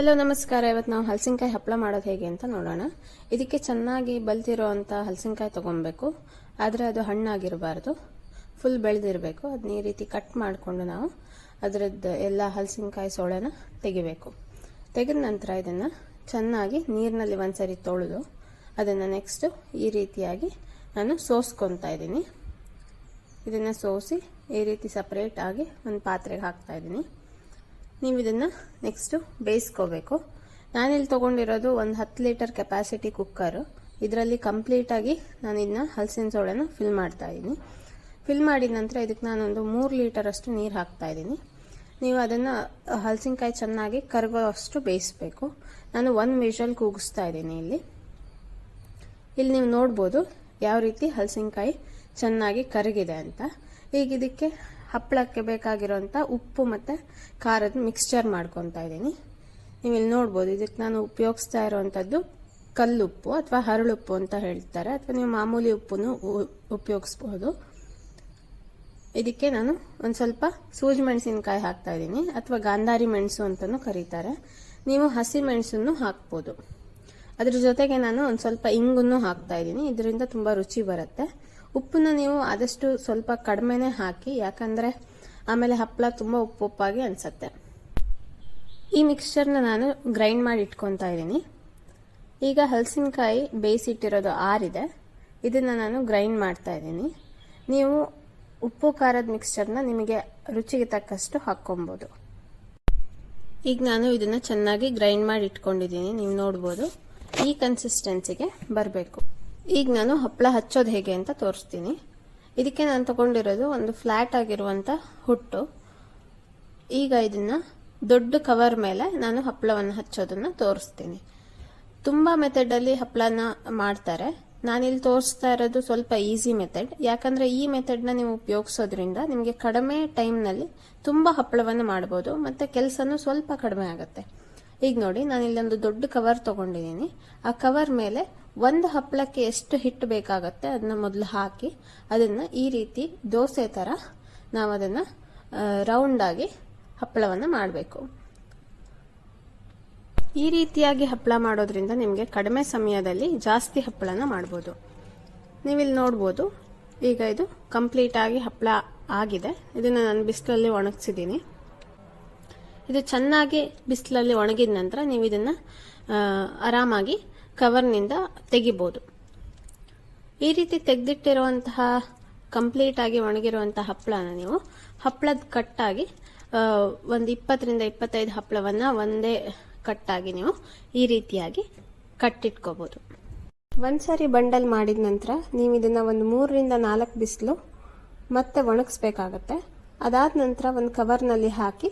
Hello ನಮಸ್ಕಾರ. ಇವತ್ತು ನಾವು ಹಲಸಿನಕಾಯಿ ಹಪ್ಪಳ ಮಾಡೋದು ಹೇಗೆ ಅಂತ ನೋಡೋಣ. ಇದಕ್ಕೆ ಚೆನ್ನಾಗಿ ಬಲ್ತಿರೋ ಅಂಥ ಹಲಸಿನಕಾಯಿ ತೊಗೊಬೇಕು. ಆದರೆ ಅದು ಹಣ್ಣಾಗಿರಬಾರ್ದು. ಫುಲ್ ಬೆಳೆದಿರಬೇಕು. ಅದನ್ನ ಈ ರೀತಿ ಕಟ್ ಮಾಡಿಕೊಂಡು ನಾವು ಅದರದ್ದು ಎಲ್ಲ ಹಲಸಿನಕಾಯಿ ಸೋಳೆನ ತೆಗಿಬೇಕು. ತೆಗೆದ ನಂತರ ಇದನ್ನು ಚೆನ್ನಾಗಿ ನೀರಿನಲ್ಲಿ ಒಂದ್ಸರಿ ತೊಳೆದು ಅದನ್ನು ನೆಕ್ಸ್ಟ್ ಈ ರೀತಿಯಾಗಿ ನಾನು ಸೋಸ್ಕೊತಾ ಇದ್ದೀನಿ. ಇದನ್ನು ಸೋಸಿ ಈ ರೀತಿ ಸಪ್ರೇಟ್ ಆಗಿ ಒಂದು ಪಾತ್ರೆಗೆ ಹಾಕ್ತಾ ಇದ್ದೀನಿ. ನೀವು ಇದನ್ನು ನೆಕ್ಸ್ಟು ಬೇಯಿಸ್ಕೋಬೇಕು. ನಾನಿಲ್ಲಿ ತೊಗೊಂಡಿರೋದು ಒಂದು ಹತ್ತು ಲೀಟರ್ ಕೆಪಾಸಿಟಿ ಕುಕ್ಕರು ಇದರಲ್ಲಿ ಕಂಪ್ಲೀಟಾಗಿ ನಾನು ಇದನ್ನ ಹಲಸಿನ ಸೋಳೆನ ಫಿಲ್ ಮಾಡ್ತಾ ಇದ್ದೀನಿ. ಫಿಲ್ ಮಾಡಿದ ನಂತರ ಇದಕ್ಕೆ ನಾನೊಂದು ಮೂರು ಲೀಟರಷ್ಟು ನೀರು ಹಾಕ್ತಾ ಇದ್ದೀನಿ. ನೀವು ಅದನ್ನು ಹಲಸಿನಕಾಯಿ ಚೆನ್ನಾಗಿ ಕರಗೋ ಅಷ್ಟು ಬೇಯಿಸ್ಬೇಕು. ನಾನು ಒಂದು ವಿಷಲ್ ಕೂಗಿಸ್ತಾ ಇದ್ದೀನಿ ಇಲ್ಲಿ. ಇಲ್ಲಿ ನೀವು ನೋಡ್ಬೋದು ಯಾವ ರೀತಿ ಹಲಸಿನಕಾಯಿ ಚೆನ್ನಾಗಿ ಕರಗಿದೆ ಅಂತ. ಈಗ ಇದಕ್ಕೆ ಹಪ್ಪಳಕ್ಕೆ ಬೇಕಾಗಿರೋಂಥ ಉಪ್ಪು ಮತ್ತು ಖಾರದ ಮಿಕ್ಸ್ಚರ್ ಮಾಡ್ಕೊತಾ ಇದ್ದೀನಿ. ನೀವು ಇಲ್ಲಿ ನೋಡ್ಬೋದು, ಇದಕ್ಕೆ ನಾನು ಉಪಯೋಗಿಸ್ತಾ ಇರೋವಂಥದ್ದು ಕಲ್ಲುಪ್ಪು ಅಥವಾ ಹರಳುಪ್ಪು ಅಂತ ಹೇಳ್ತಾರೆ. ಅಥವಾ ನೀವು ಮಾಮೂಲಿ ಉಪ್ಪನ್ನು ಉಪಯೋಗಿಸ್ಬೋದು. ಇದಕ್ಕೆ ನಾನು ಒಂದು ಸ್ವಲ್ಪ ಸೂಜಿ ಮೆಣಸಿನಕಾಯಿ ಹಾಕ್ತಾ ಇದ್ದೀನಿ, ಅಥವಾ ಗಾಂಧಾರಿ ಮೆಣಸು ಅಂತಲೂ ಕರೀತಾರೆ. ನೀವು ಹಸಿ ಮೆಣಸನ್ನು ಹಾಕ್ಬೋದು. ಅದ್ರ ಜೊತೆಗೆ ನಾನು ಒಂದು ಸ್ವಲ್ಪ ಇಂಗನ್ನು ಹಾಕ್ತಾ ಇದ್ದೀನಿ. ಇದರಿಂದ ತುಂಬ ರುಚಿ ಬರುತ್ತೆ. ಉಪ್ಪನ್ನ ನೀವು ಆದಷ್ಟು ಸ್ವಲ್ಪ ಕಡಿಮೆನೆ ಹಾಕಿ, ಯಾಕಂದರೆ ಆಮೇಲೆ ಹಪ್ಪಳ ತುಂಬ ಉಪ್ಪು ಉಪ್ಪಾಗಿ ಅನಿಸುತ್ತೆ. ಈ ಮಿಕ್ಸ್ಚರ್ನ ನಾನು ಗ್ರೈಂಡ್ ಮಾಡಿ ಇಟ್ಕೊತಾ ಇದ್ದೀನಿ. ಈಗ ಹಲಸಿನಕಾಯಿ ಬೇಯಿಸಿಟ್ಟಿರೋದು ಆರಿದೆ. ಇದನ್ನು ನಾನು ಗ್ರೈಂಡ್ ಮಾಡ್ತಾ ಇದ್ದೀನಿ. ನೀವು ಉಪ್ಪು ಖಾರದ ಮಿಕ್ಸ್ಚರ್ನ ನಿಮಗೆ ರುಚಿಗೆ ತಕ್ಕಷ್ಟು ಹಾಕ್ಕೊಬೋದು. ಈಗ ನಾನು ಇದನ್ನು ಚೆನ್ನಾಗಿ ಗ್ರೈಂಡ್ ಮಾಡಿ ಇಟ್ಕೊಂಡಿದ್ದೀನಿ. ನೀವು ನೋಡ್ಬೋದು. ಈ ಕನ್ಸಿಸ್ಟೆನ್ಸಿಗೆ ಬರಬೇಕು. ಈಗ ನಾನು ಹಪ್ಪಳ ಹಚ್ಚೋದು ಹೇಗೆ ಅಂತ ತೋರಿಸ್ತೀನಿ. ಇದಕ್ಕೆ ನಾನು ತಗೊಂಡಿರೋದು ಒಂದು ಫ್ಲ್ಯಾಟ್ ಆಗಿರುವಂಥ ಹುಟ್ಟು. ಈಗ ಇದನ್ನು ದೊಡ್ಡ ಕವರ್ ಮೇಲೆ ನಾನು ಹಪ್ಪಳವನ್ನು ಹಚ್ಚೋದನ್ನು ತೋರಿಸ್ತೀನಿ. ತುಂಬ ಮೆಥಡಲ್ಲಿ ಹಪ್ಪಳನ ಮಾಡ್ತಾರೆ. ನಾನಿಲ್ಲಿ ತೋರಿಸ್ತಾ ಇರೋದು ಸ್ವಲ್ಪ ಈಸಿ ಮೆಥಡ್ ಯಾಕಂದರೆ ಈ ಮೆಥಡ್ನ ನೀವು ಉಪಯೋಗಿಸೋದ್ರಿಂದ ನಿಮಗೆ ಕಡಿಮೆ ಟೈಮ್ನಲ್ಲಿ ತುಂಬ ಹಪ್ಪಳವನ್ನು ಮಾಡ್ಬೋದು, ಮತ್ತು ಕೆಲಸನೂ ಸ್ವಲ್ಪ ಕಡಿಮೆ ಆಗುತ್ತೆ. ಈಗ ನೋಡಿ ನಾನು ಇಲ್ಲೊಂದು ದೊಡ್ಡ ಕವರ್ ತಗೊಂಡಿದ್ದೀನಿ. ಆ ಕವರ್ ಮೇಲೆ ಒಂದು ಹಪ್ಪಳಕ್ಕೆ ಎಷ್ಟು ಹಿಟ್ಟು ಬೇಕಾಗತ್ತೆ ಅದನ್ನ ಮೊದಲು ಹಾಕಿ ಅದನ್ನು ಈ ರೀತಿ ದೋಸೆ ಥರ ನಾವು ಅದನ್ನು ರೌಂಡಾಗಿ ಹಪ್ಪಳವನ್ನು ಮಾಡಬೇಕು. ಈ ರೀತಿಯಾಗಿ ಹಪ್ಪಳ ಮಾಡೋದ್ರಿಂದ ನಿಮಗೆ ಕಡಿಮೆ ಸಮಯದಲ್ಲಿ ಜಾಸ್ತಿ ಹಪ್ಪಳನ ಮಾಡ್ಬೋದು. ನೀವಿಲ್ಲಿ ನೋಡ್ಬೋದು. ಈಗ ಇದು ಕಂಪ್ಲೀಟ್ ಆಗಿ ಹಪ್ಪಳ ಆಗಿದೆ. ಇದನ್ನು ನಾನು ಬಿಸಿಲಲ್ಲಿ ಒಣಗಿಸಿದ್ದೀನಿ ಇದು ಚೆನ್ನಾಗಿ ಬಿಸಿಲಲ್ಲಿ ಒಣಗಿದ ನಂತರ ನೀವು ಇದನ್ನು ಆರಾಮಾಗಿ ಕವರ್ನಿಂದ ತೆಗಿಬೋದು. ಈ ರೀತಿ ತೆಗೆದಿಟ್ಟಿರುವಂತಹ ಕಂಪ್ಲೀಟ್ ಆಗಿ ಒಣಗಿರುವಂತಹ ಹಪ್ಪಳನ ನೀವು ಹಪ್ಪಳದ ಕಟ್ಟಾಗಿ ಒಂದು ಇಪ್ಪತ್ತರಿಂದ ಇಪ್ಪತ್ತೈದು ಹಪ್ಪಳವನ್ನು ಒಂದೇ ಕಟ್ಟಾಗಿ ನೀವು ಈ ರೀತಿಯಾಗಿ ಕಟ್ಟಿಟ್ಕೋಬೋದು. ಒಂದ್ಸರಿ ಬಂಡಲ್ ಮಾಡಿದ ನಂತರ ನೀವು ಇದನ್ನ ಒಂದು ಮೂರರಿಂದ ನಾಲ್ಕು ಬಿಸಿಲು ಮತ್ತೆ ಒಣಗಿಸ್ಬೇಕಾಗತ್ತೆ. ಅದಾದ ನಂತರ ಒಂದು ಕವರ್ನಲ್ಲಿ ಹಾಕಿ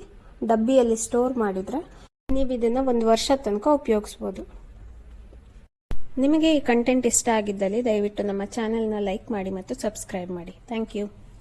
ಡಬ್ಬಿಯಲ್ಲಿ ಸ್ಟೋರ್ ಮಾಡಿದರೆ ನೀವು ಇದನ್ನು ಒಂದು ವರ್ಷ ತನಕ ಉಪಯೋಗಿಸ್ಬೋದು. ನಿಮಗೆ ಈ ಕಂಟೆಂಟ್ ಇಷ್ಟ ಆಗಿದ್ದಲ್ಲಿ ದಯವಿಟ್ಟು ನಮ್ಮ ಚಾನೆಲ್ನ ಲೈಕ್ ಮಾಡಿ ಮತ್ತು ಸಬ್ಸ್ಕ್ರೈಬ್ ಮಾಡಿ. Thank you